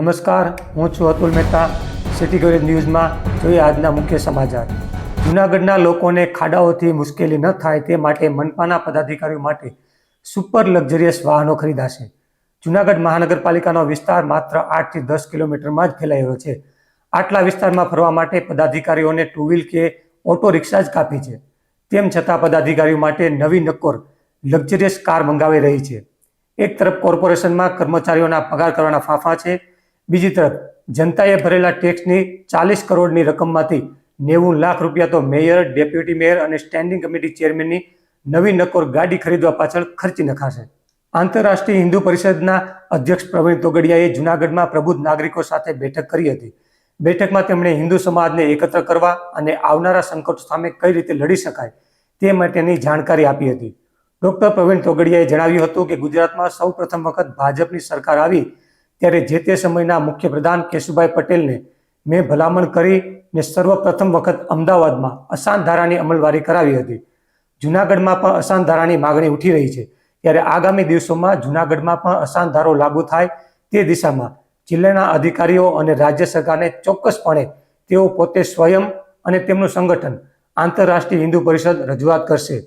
નમસ્કાર, હું છું અતુલ મહેતા. સિટી કવરેજ ન્યૂઝમાં જોઈએ આજના મુખ્ય સમાચાર. જૂનાગઢના લોકોને ખાડાઓથી મુશ્કેલી ન થાય તે માટે મનપાના પદાધિકારીઓ માટે સુપર લક્ઝરિયસ વાહનો ખરીદાશે. જૂનાગઢ મહાનગરપાલિકાનો વિસ્તાર માત્ર આઠથી દસ કિલોમીટરમાં જ ફેલાયેલો છે. આટલા વિસ્તારમાં ફરવા માટે પદાધિકારીઓને ટુ વ્હીલ કે ઓટો રિક્ષા જ કાપી છે. તેમ છતાં પદાધિકારીઓ માટે નવી નક્કોર લક્ઝરિયસ કાર મંગાવી રહી છે. એક તરફ કોર્પોરેશનમાં કર્મચારીઓના પગાર કરવાના ફાંફા છે બીજી તરફ, જનતાએ ભરેલા ટેક્સની ચાલીસ કરોડની રકમમાંથી નેવું લાખ રૂપિયા તો મેયર ડેપ્યુટી મેયર અને સ્ટેન્ડિંગ કમિટી ચેરમેનની નવી નકોર ગાડી ખરીદવા પાછળ ખર્ચી નખાશે. આંતરરાષ્ટ્રીય હિન્દુ પરિષદના અધ્યક્ષ પ્રવીણ તોગડિયાએ જૂનાગઢમાં પ્રબુદ્ધ નાગરિકો સાથે બેઠક કરી હતી. બેઠકમાં તેમણે હિન્દુ સમાજને એકત્ર કરવા અને આવનારા સંકટ સામે કઈ રીતે લડી શકાય તે માટેની જાણકારી આપી હતી. ડોક્ટર પ્રવીણ તોગડિયાએ જણાવ્યું હતું કે ગુજરાતમાં સૌ પ્રથમ વખત ભાજપની સરકાર આવી ત્યારે જે તે સમયના મુખ્ય પ્રધાન કેશુભાઈ પટેલને મેં ભલામણ કરી ને સર્વપ્રથમ વખત અમદાવાદમાં અસાન ધારાની અમલવારી કરાવી હતી. જૂનાગઢમાં પણ અસાન ધારાની માગણી ઉઠી રહી છે. ત્યારે આગામી દિવસોમાં જૂનાગઢમાં પણ અસાન ધારો લાગુ થાય તે દિશામાં જિલ્લાના અધિકારીઓ અને રાજ્ય સરકારને ચોક્કસપણે તેઓ પોતે સ્વયં અને તેમનું સંગઠન આંતરરાષ્ટ્રીય હિન્દુ પરિષદ રજૂઆત કરશે.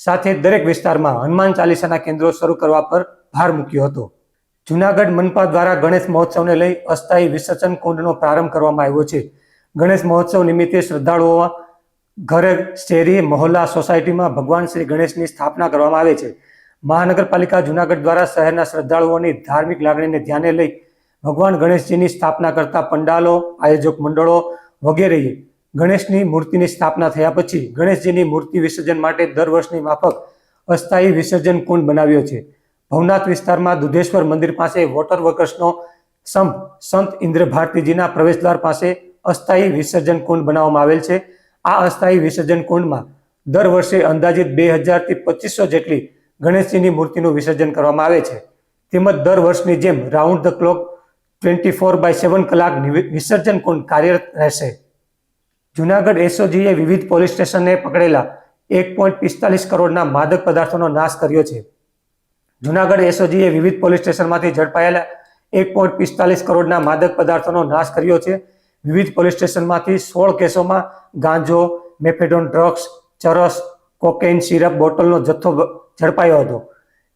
સાથે દરેક વિસ્તારમાં હનુમાન ચાલીસાના કેન્દ્રો શરૂ કરવા પર ભાર મૂક્યો હતો. જૂનાગઢ મનપા દ્વારા ગણેશ મહોત્સવને લઈ અસ્થાયી વિસર્જન કુંડનો પ્રારંભ કરવામાં આવ્યો છે. ગણેશ મહોત્સવ નિમિત્તે શ્રદ્ધાળુઓ ઘરે શેરી, મહોલ્લા સોસાયટીમાં ભગવાન શ્રી ગણેશની સ્થાપના કરવામાં આવે છે. મહાનગરપાલિકા જુનાગઢ દ્વારા શહેરના શ્રદ્ધાળુઓની ધાર્મિક લાગણીને ધ્યાને લઈ ભગવાન ગણેશજીની સ્થાપના કરતા પંડાલો, આયોજક મંડળો વગેરેએ ગણેશની મૂર્તિની સ્થાપના થયા પછી ગણેશજીની મૂર્તિ વિસર્જન માટે દર વર્ષની માફક અસ્થાયી વિસર્જન કુંડ બનાવ્યો છે. ભવનાથ વિસ્તારમાં દુધેશ્વર મંદિર પાસે વોટર વર્કર્સનો સંપ સંત ઇન્દ્ર ભારતીજીના પ્રવેશદ્વાર પાસે અસ્થાયી વિસર્જન કુંડ બનાવવામાં આવેલ છે. આ અસ્થાયી વિસર્જન કુંડમાં દર વર્ષે અંદાજિત બે હજારથી પચીસો જેટલી ગણેશજીની મૂર્તિનું વિસર્જન કરવામાં આવે છે. તેમજ દર વર્ષની જેમ round the clock twenty four by seven કલાક વિસર્જન કુંડ કાર્યરત રહેશે. જુનાગઢ એસઓજીએ વિવિધ પોલીસ સ્ટેશનને પકડેલા એક પોઈન્ટ પિસ્તાલીસ કરોડના માદક પદાર્થોનો નાશ કર્યો છે. જુનાગઢ એસઓજીએ વિવિધ પોલીસ સ્ટેશનમાંથી ઝડપાયેલા એક પોઈન્ટ પિસ્તાલીસ કરોડના માદક પદાર્થોનો નાશ કર્યો છે. વિવિધ પોલીસ સ્ટેશનમાંથી સોળ કેસોમાં ગાંજો, મેફેડોન ડ્રગ્સ, ચરસ, કોકેઇન સિરપ બોટલનો જથ્થો ઝડપાયો હતો.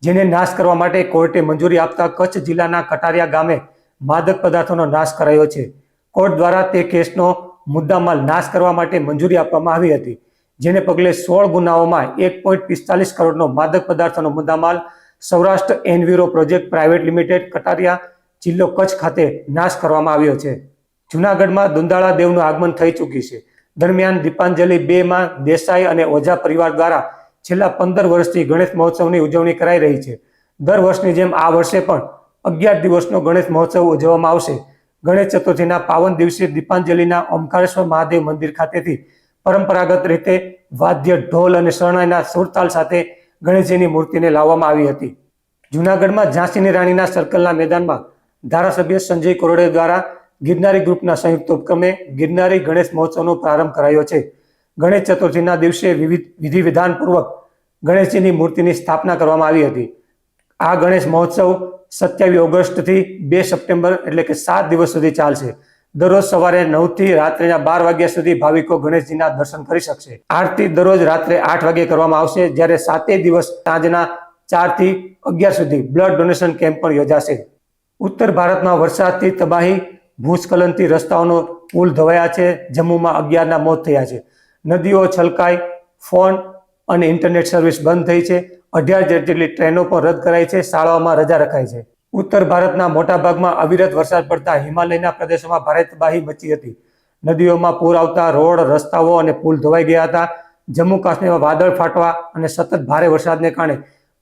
જેને નાશ કરવા માટે કોર્ટે મંજૂરી આપતા કચ્છ જિલ્લાના કટારિયા ગામે માદક પદાર્થોનો નાશ કરાયો છે. કોર્ટ દ્વારા તે કેસનો મુદ્દામાલ નાશ કરવા માટે મંજૂરી આપવામાં આવી હતી, જેને પગલે સોળ ગુનાઓમાં એક પોઈન્ટ પિસ્તાલીસ કરોડનો માદક પદાર્થોનો મુદ્દામાલ Saurashtra enviro project private limited Katariya જિલ્લો કચ્છ ખાતે નાશ કરવામાં આવ્યો છે. જૂનાગઢમાં દુંદાળા દેવનું આગમન થઈ ચૂક્યું છે. દરમિયાન દીપાંજલિ બે માં દેસાઈ અને ઓઝા પરિવાર દ્વારા છેલ્લા પંદર વર્ષથી ગણેશ મહોત્સવની ઉજવણી કરાઈ રહી છે. દર વર્ષની જેમ આ વર્ષે પણ અગિયાર દિવસનો ગણેશ મહોત્સવ ઉજવવામાં આવશે. ગણેશ ચતુર્થીના પાવન દિવસે દીપાંજલિના ઓમકારેશ્વર મહાદેવ મંદિર ખાતેથી પરંપરાગત રીતે વાદ્ય, ઢોલ અને શરણાઈના સુરતાલ સાથે ગણેશજીની મૂર્તિને લાવવામાં આવી હતી. જૂનાગઢમાં ઝાંસીની રાણીના સર્કલના મેદાનમાં ધારાસભ્ય સંજય કોરડે દ્વારા ગિરનારી ગ્રુપના સંયુક્ત ઉપક્રમે ગિરનારી ગણેશ મહોત્સવનો પ્રારંભ કરાયો છે. ગણેશ ચતુર્થીના દિવસે વિવિધ વિધિ વિધાનપૂર્વક ગણેશજીની મૂર્તિની સ્થાપના કરવામાં આવી હતી. આ ગણેશ મહોત્સવ સત્યાવીસ ઓગસ્ટથી બે સપ્ટેમ્બર એટલે કે સાત દિવસ સુધી ચાલશે. દરરોજ સવારે નવથી રાત્રેના બાર વાગ્યા સુધી ભાવિકો ગણેશજીના દર્શન કરી શકશે. આરતી દરરોજ રાત્રે આઠ વાગે કરવામાં આવશે, જ્યારે સાતે દિવસ સાંજના ચારથી અગિયાર સુધી બ્લડ ડોનેશન કેમ્પ પણ યોજાશે. ઉત્તર ભારતમાં વરસાદથી તબાહી, ભૂસ્ખલનથી રસ્તાઓનો પુલ ધવાયા છે, જમ્મુમાં અગિયારના મોત થયા છે. નદીઓ છલકાઈ, ફોન અને ઇન્ટરનેટ સર્વિસ બંધ થઈ છે. અઢાર જેટલી ટ્રેનો પણ રદ કરાઈ છે, શાળાઓમાં રજા રખાઈ છે. ઉત્તર ભારતના મોટા ભાગમાં અવિરત વરસાદ પડતા હિમાલયના પ્રદેશોમાં ભારે તબાહી મચી હતી. નદીઓમાં પૂર આવતા રોડ, રસ્તાઓ અને પુલ ધોવાઈ ગયા હતા. જમ્મુ કાશ્મીરમાં વાદળ ફાટવા અને સતત ભારે વરસાદને કારણે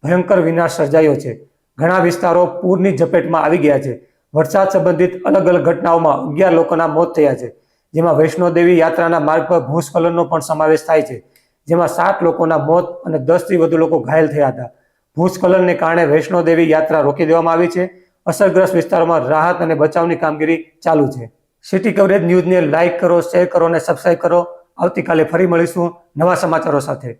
ભયંકર વિનાશ સર્જાયો છે. ઘણા વિસ્તારો પૂરની ઝપેટમાં આવી ગયા છે. વરસાદ સંબંધિત અલગ અલગ ઘટનાઓમાં અગિયાર લોકોના મોત થયા છે. જેમાં વૈષ્ણોદેવી યાત્રાના માર્ગ પર ભૂસ્ખલનનો પણ સમાવેશ થાય છે. જેમાં સાત લોકોના મોત અને દસથી વધુ લોકો ઘાયલ થયા હતા. ભૂસ્ખલનને કારણે વૈષ્ણોદેવી યાત્રા રોકી દેવામાં આવી છે. અસરગ્રસ્ત વિસ્તારોમાં રાહત અને બચાવની કામગીરી ચાલુ છે. સિટી કવરેજ ન્યૂઝને લાઇક કરો શેર કરો અને સબસ્ક્રાઇબ કરો. આવતીકાલે ફરી મળીશું નવા સમાચારો સાથે.